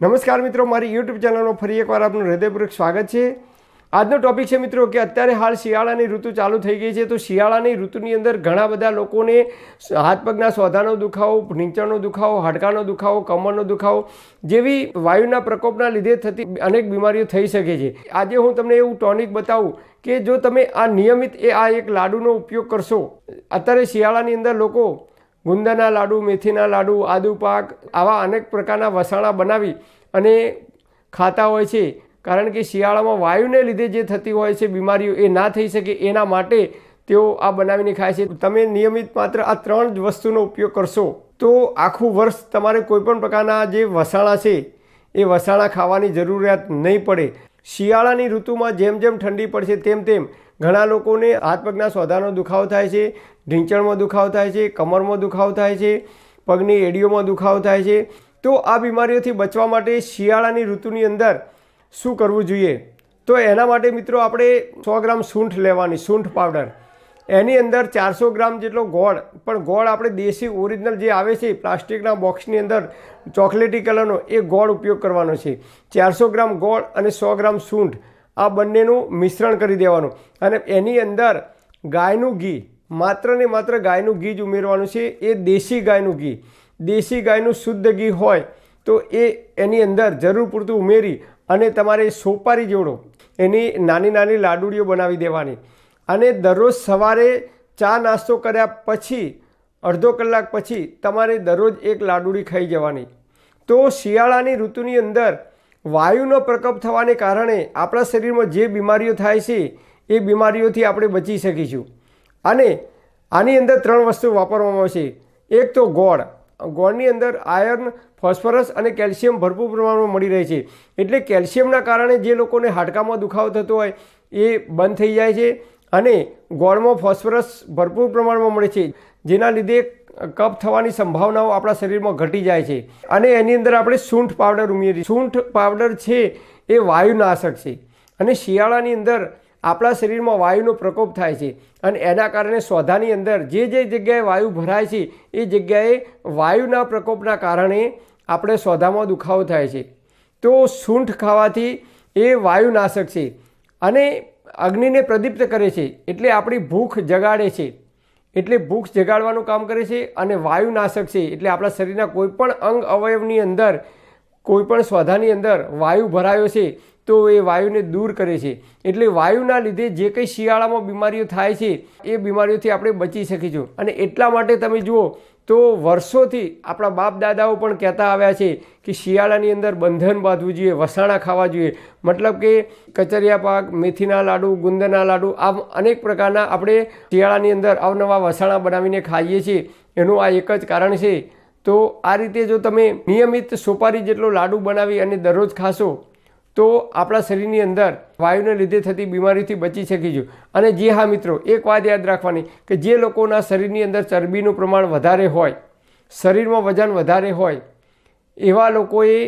નમસ્કાર મિત્રો, મારી યુટ્યુબ ચેનલમાં ફરી એકવાર આપનું હૃદયપૂર્વક સ્વાગત છે. આજનો ટોપિક છે મિત્રો કે અત્યારે હાલ શિયાળાની ઋતુ ચાલુ થઈ ગઈ છે. તો શિયાળાની ઋતુની અંદર ઘણા બધા લોકોને હાથ પગના સોધાનો દુખાવો નીચળનો દુખાવો, હાડકાનો દુખાવો, કમરનો દુખાવો જેવી વાયુના પ્રકોપના લીધે થતી અનેક બીમારીઓ થઈ શકે છે. આજે હું તમને એવું ટોનિક બતાવું કે જો તમે આ નિયમિત એ આ એક લાડુનો ઉપયોગ કરશો, અત્યારે શિયાળાની અંદર લોકો ગુંદાના લાડુ, મેથીના લાડુ, આદુ પાક આવા અનેક પ્રકારના વસાણા બનાવી અને ખાતા હોય છે. કારણ કે શિયાળામાં વાયુને લીધે જે થતી હોય છે, બીમારીઓ એ ના થઈ શકે એના માટે તેઓ આ બનાવીને ખાય છે. તમે નિયમિત માત્ર આ ત્રણ જ વસ્તુનો ઉપયોગ કરશો તો આખું વર્ષ તમારે કોઈપણ પ્રકારના જે વસાણા છે, એ વસાણા ખાવાની જરૂરિયાત નહીં પડે. શિયાળાની ઋતુમાં જેમ જેમ ઠંડી પડશે તેમ તેમ ઘણા લોકોને હાથ પગના સોદાનો દુખાવો થાય છે, ઢીંચણમાં દુખાવો થાય છે, કમરમાં દુખાવો થાય છે, પગની એડીઓમાં દુખાવો થાય છે. તો આ બીમારીઓથી બચવા માટે શિયાળાની ઋતુની અંદર શું કરવું જોઈએ? તો એના માટે મિત્રો આપણે સો ગ્રામ સૂંઠ લેવાની, સૂંઠ પાવડર. એની અંદર ચારસો ગ્રામ જેટલો ગોળ, પણ ગોળ આપણે દેશી ઓરિજિનલ જે આવે છે, પ્લાસ્ટિકના બોક્સની અંદર ચોકલેટી કલરનો, એ ગોળ ઉપયોગ કરવાનો છે. ચારસો ગ્રામ ગોળ અને સો ગ્રામ સૂંઠ આ બંનેનું મિશ્રણ કરી દેવાનું. અને એની અંદર ગાયનું ઘી, માત્ર ને માત્ર ગાયનું ઘી જ ઉમેરવાનું છે, એ દેશી ગાયનું ઘી. દેશી ગાયનું શુદ્ધ ઘી હોય, તો એ એની અંદર જરૂર પૂરતું ઉમેરી અને તમારે સોપારી જોડો, એની નાની નાની લાડુડીઓ બનાવી દેવાની. અને દરરોજ સવારે ચા નાસ્તો કર્યા પછી, અડધો કલાક પછી તમારે દરરોજ એક લાડુડી ખાઈ જવાની. તો શિયાળાની ઋતુની અંદર વાયુનો પ્રકોપ થવાને કારણે આપણા શરીરમાં જે બીમારીઓ થાય છે, એ બીમારીઓથી આપણે બચી શકીશું. અને આની અંદર ત્રણ વસ્તુ વાપરવામાં આવશે. એક તો ગોળ. ગોળની અંદર આયર્ન, ફોસ્ફરસ અને કેલ્શિયમ ભરપૂર પ્રમાણમાં મળી રહે છે. એટલે કેલ્શિયમના કારણે જે લોકોને હાડકામાં દુખાવો થતો હોય, એ બંધ થઈ જાય છે. અને ગોળમાં ફોસ્ફરસ ભરપૂર પ્રમાણમાં મળે છે, જેના લીધે કફ થવાની સંભાવનાઓ આપણા શરીરમાં ઘટી જાય છે. અને એની અંદર આપણે સૂંઠ પાવડર ઉમેરીએ સૂંઠ પાવડર છે, એ વાયુનાશક છે. અને શિયાળાની અંદર આપણા શરીરમાં વાયુનો પ્રકોપ થાય છે અને એના કારણે સોધાની અંદર જે જે જગ્યાએ વાયુ ભરાય છે, એ જગ્યાએ વાયુના પ્રકોપના કારણે આપણે સોધામાં દુખાવો થાય છે. તો સૂંઠ ખાવાથી એ વાયુનાશક છે. અને અગ્નિને પ્રદીપ્ત કરે છે એટલે આપણી ભૂખ જગાડે છે. એટલે ભૂખ જગાડવાનું કામ કરે છે અને વાયુનાશક છે. એટલે આપણા શરીરના કોઈપણ અંગ અવયવની અંદર કોઈપણ સ્વાધાની અંદર વાયુ ભરાયો છે. તો એ વાયુને દૂર કરે છે. એટલે વાયુના લીધે જે કંઈ શિયાળામાં બીમારીઓ થાય છે, એ બીમારીઓથી આપણે બચી શકીશું. અને એટલા માટે તમે જુઓ તો વર્ષોથી આપણા બાપ દાદાઓ પણ કહેતા આવ્યા છે કે શિયાળાની અંદર બંધન બાંધવું જોઈએ, વસાણા ખાવા જોઈએ. મતલબ કે કચરિયા પાક, મેથીના લાડુ ગુંદરના લાડુ, આમ અનેક પ્રકારના આપણે શિયાળાની અંદર અવનવા વસાણા બનાવીને ખાઈએ છીએ. એનું આ એક જ કારણ છે. તો આ રીતે જો તમે નિયમિત સોપારી જેટલો લાડુ બનાવી અને દરરોજ ખાશો તો આપણા શરીરની અંદર વાયુને લીધે થતી બીમારીથી બચી શકીશું અને જે હા મિત્રો, એક વાત યાદ રાખવાની કે જે લોકોના શરીરની અંદર ચરબીનું પ્રમાણ વધારે હોય, શરીરમાં વજન વધારે હોય, એવા લોકોએ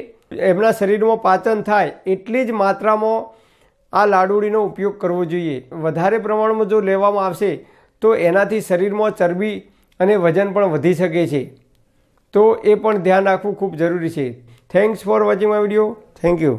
એમના શરીરમાં પાચન થાય એટલી જ માત્રામાં આ લાડુળીનો ઉપયોગ કરવો જોઈએ. વધારે પ્રમાણમાં જો લેવામાં આવશે, તો એનાથી શરીરમાં ચરબી અને વજન પણ વધી શકે છે. તો એ પણ ધ્યાન રાખવું ખૂબ જરૂરી છે. Thanks for watching my video thank you